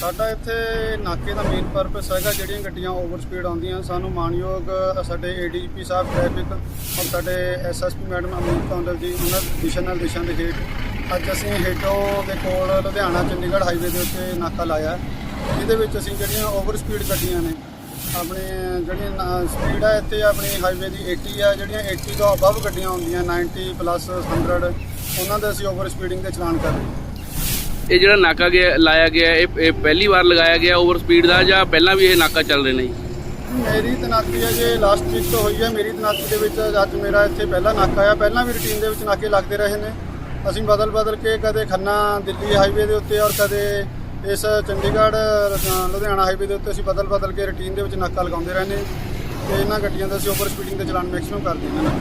ਸਾਡਾ ਇੱਥੇ ਨਾਕੇ ਦਾ ਮੇਨ ਪਰਪਸ ਹੈਗਾ, ਜਿਹੜੀਆਂ ਗੱਡੀਆਂ ਓਵਰ ਸਪੀਡ ਆਉਂਦੀਆਂ, ਸਾਨੂੰ ਮਾਨਯੋਗ ਸਾਡੇ ਏਡੀਜੀਪੀ ਸਾਹਿਬ ਟ੍ਰੈਫਿਕ ਔਰ ਸਾਡੇ ਐਸਐਸਪੀ ਮੈਡਮ ਅਮਨੀਤ ਕੌਂਡਲ ਜੀ, ਉਹਨਾਂ ਦੇ ਦਿਸ਼ਾ ਨਿਰਦੇਸ਼ਾਂ ਦੇ ਹੇਠ ਅੱਜ ਅਸੀਂ ਹੇਟੋ ਦੇ ਕੋਲ ਲੁਧਿਆਣਾ, ਚੰਡੀਗੜ੍ਹ ਹਾਈਵੇ ਦੇ ਉੱਤੇ ਨਾਕਾ ਲਾਇਆ। ਜਿਹਦੇ ਵਿੱਚ ਅਸੀਂ ਜਿਹੜੀਆਂ ਓਵਰ ਸਪੀਡ ਗੱਡੀਆਂ ਨੇ, ਆਪਣੇ ਜਿਹੜੀਆਂ ਸਪੀਡ ਹੈ ਇੱਥੇ ਆਪਣੀ ਹਾਈਵੇ ਦੀ 80 ਆ, ਜਿਹੜੀਆਂ 80 ਤੋਂ ਅਬਵ ਗੱਡੀਆਂ ਹੁੰਦੀਆਂ 90 ਪਲੱਸ 100 ਉਹਨਾਂ ਦੇ ਅਸੀਂ ਓਵਰ ਸਪੀਡਿੰਗ ਦੇ ਚਲਾਨ ਕਰ ਰਹੇ ਹਾਂ। ਇਹ ਜਿਹੜਾ ਨਾਕਾ ਗਿਆ ਲਾਇਆ ਗਿਆ ਇਹ ਇਹ ਪਹਿਲੀ ਵਾਰ ਲਗਾਇਆ ਗਿਆ ਓਵਰ ਸਪੀਡ ਦਾ ਜਾਂ ਪਹਿਲਾਂ ਵੀ ਇਹ ਨਾਕਾ ਚੱਲ ਰਹੇ ਨੇ? ਮੇਰੀ ਤਨਾਕੀ ਹੈ ਜੇ ਲਾਸਟ ਵੀਕ ਤੋਂ ਹੋਈ ਹੈ ਮੇਰੀ ਤਨਾਕੀ ਦੇ ਵਿੱਚ ਅੱਜ ਮੇਰਾ ਇੱਥੇ ਪਹਿਲਾ ਨਾਕਾ ਆ ਪਹਿਲਾਂ ਵੀ ਰੂਟੀਨ ਦੇ ਵਿੱਚ ਨਾਕੇ ਲੱਗਦੇ ਰਹੇ ਨੇ। ਅਸੀਂ ਬਦਲ ਬਦਲ ਕੇ ਕਦੇ ਖੰਨਾ ਦਿੱਲੀ ਹਾਈਵੇ ਦੇ ਉੱਤੇ ਔਰ ਕਦੇ ਇਸ ਚੰਡੀਗੜ੍ਹ ਲੁਧਿਆਣਾ ਹਾਈਵੇ ਦੇ ਉੱਤੇ ਅਸੀਂ ਬਦਲ ਬਦਲ ਕੇ ਰੂਟੀਨ ਦੇ ਵਿੱਚ ਨਾਕਾ ਲਗਾਉਂਦੇ ਰਹਿੰਦੇ ਤੇ ਇਹਨਾਂ ਗੱਡੀਆਂ ਦਾ ਅਸੀਂ ਓਵਰ ਸਪੀਡਿੰਗ ਦੇ ਚਲਾਨ ਮੈਕਸਿਮਮ ਕਰਦੇ ਹਾਂ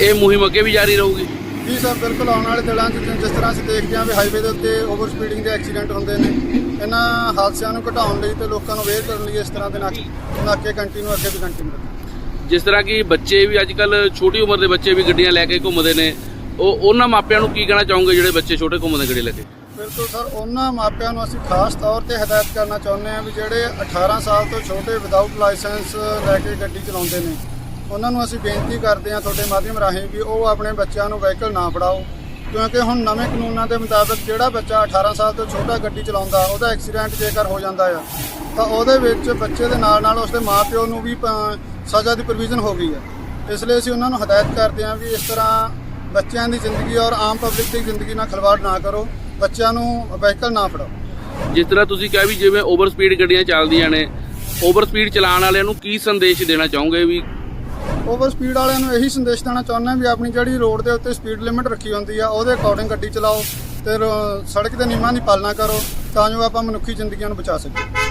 ਇਹ ਮੁਹਿੰਮ ਅੱਗੇ ਵੀ ਜਾਰੀ ਰਹੂਗੀ? ਜੀ ਸਰ ਬਿਲਕੁਲ ਆਉਣ ਵਾਲੇ ਦਿਨਾਂ 'ਚ ਜਿਸ ਤਰ੍ਹਾਂ ਅਸੀਂ ਦੇਖਦੇ ਹਾਂ ਵੀ ਹਾਈਵੇ ਦੇ ਉੱਤੇ ਓਵਰ ਸਪੀਡਿੰਗ ਦੇ ਐਕਸੀਡੈਂਟ ਹੁੰਦੇ ਨੇ ਇਹਨਾਂ ਹਾਦਸਿਆਂ ਨੂੰ ਘਟਾਉਣ ਲਈ ਤੇ ਲੋਕਾਂ ਨੂੰ ਅਵੇਅਰ ਕਰਨ ਲਈ ਇਸ ਤਰ੍ਹਾਂ ਦੇ ਨਾਕੇ ਨਾਕੇ ਕੰਟੀਨਿਊ ਅੱਗੇ ਵੀ ਕੰਟੀਨਿਊ ਜਿਸ ਤਰ੍ਹਾਂ ਕਿ ਬੱਚੇ ਵੀ ਅੱਜ ਕੱਲ ਛੋਟੀ ਉਮਰ ਦੇ ਬੱਚੇ ਵੀ ਗੱਡੀਆਂ ਲੈ ਕੇ ਘੁੰਮਦੇ ਨੇ ਉਹ ਉਹਨਾਂ ਮਾਪਿਆਂ ਨੂੰ ਕੀ ਕਹਿਣਾ ਚਾਹੋਗੇ ਜਿਹੜੇ ਬੱਚੇ ਛੋਟੇ ਘੁੰਮਦੇ ਗੱਡੀ ਲੈ ਕੇ? ਬਿਲਕੁਲ ਸਰ ਉਹਨਾਂ ਮਾਪਿਆਂ ਨੂੰ ਅਸੀਂ ਖਾਸ ਤੌਰ ਤੇ ਹਦਾਇਤ ਕਰਨਾ ਚਾਹੁੰਦੇ ਹਾਂ ਵੀ ਜਿਹੜੇ 18 ਸਾਲ ਤੋਂ ਛੋਟੇ ਵਿਦਆਊਟ ਲਾਇਸੈਂਸ ਲੈ ਕੇ ਗੱਡੀ ਚਲਾਉਂਦੇ ਨੇ ਉਹਨਾਂ ਨੂੰ ਅਸੀਂ ਬੇਨਤੀ ਕਰਦੇ ਹਾਂ ਤੁਹਾਡੇ ਮਾਧਿਅਮ ਰਾਹੀਂ ਵੀ ਉਹ ਆਪਣੇ ਬੱਚਿਆਂ ਨੂੰ ਵਹੀਕਲ ਨਾ ਫੜਾਓ, ਕਿਉਂਕਿ ਹੁਣ ਨਵੇਂ ਕਾਨੂੰਨਾਂ ਦੇ ਮੁਤਾਬਕ ਜਿਹੜਾ ਬੱਚਾ 18 ਸਾਲ ਤੋਂ ਛੋਟਾ ਗੱਡੀ ਚਲਾਉਂਦਾ, ਉਹਦਾ ਐਕਸੀਡੈਂਟ ਜੇਕਰ ਹੋ ਜਾਂਦਾ ਆ, ਤਾਂ ਉਹਦੇ ਵਿੱਚ ਬੱਚੇ ਦੇ ਨਾਲ ਨਾਲ ਉਸਦੇ ਮਾਪਿਓ ਨੂੰ ਵੀ ਸਜ਼ਾ ਦੀ ਪ੍ਰੋਵੀਜ਼ਨ ਹੋ ਗਈ ਹੈ ਇਸ ਲਈ ਅਸੀਂ ਉਹਨਾਂ ਨੂੰ ਹਦਾਇਤ ਕਰਦੇ ਹਾਂ ਵੀ ਇਸ ਤਰ੍ਹਾਂ ਬੱਚਿਆਂ ਦੀ ਜ਼ਿੰਦਗੀ ਔਰ ਆਮ ਪਬਲਿਕ ਦੀ ਜ਼ਿੰਦਗੀ ਨਾਲ ਖਿਲਵਾੜ ਨਾ ਕਰੋ, ਬੱਚਿਆਂ ਨੂੰ ਵਹੀਕਲ ਨਾ ਫੜਾਓ। ਜਿਸ ਤਰ੍ਹਾਂ ਤੁਸੀਂ ਕਿਹਾ ਵੀ ਜਿਵੇਂ ਓਵਰ ਸਪੀਡ ਗੱਡੀਆਂ ਚੱਲਦੀਆਂ ਨੇ ਓਵਰ ਸਪੀਡ ਚਲਾਉਣ ਵਾਲਿਆਂ ਨੂੰ ਕੀ ਸੰਦੇਸ਼ ਦੇਣਾ ਚਾਹੋਗੇ ਵੀ ਓਵਰ ਸਪੀਡ ਵਾਲਿਆਂ ਨੂੰ ਇਹੀ ਸੰਦੇਸ਼ ਦੇਣਾ ਚਾਹੁੰਦਾ ਵੀ ਆਪਣੀ ਜਿਹੜੀ ਰੋਡ ਦੇ ਉੱਤੇ ਸਪੀਡ ਲਿਮਿਟ ਰੱਖੀ ਹੁੰਦੀ ਆ, ਉਹਦੇ ਅਕੋਰਡਿੰਗ ਗੱਡੀ ਚਲਾਓ ਤੇ ਰੋ- ਸੜਕ ਦੇ ਨਿਯਮਾਂ ਦੀ ਪਾਲਣਾ ਕਰੋ ਤਾਂ ਜੋ ਆਪਾਂ ਮਨੁੱਖੀ ਜ਼ਿੰਦਗੀਆਂ ਨੂੰ ਬਚਾ ਸਕੀਏ।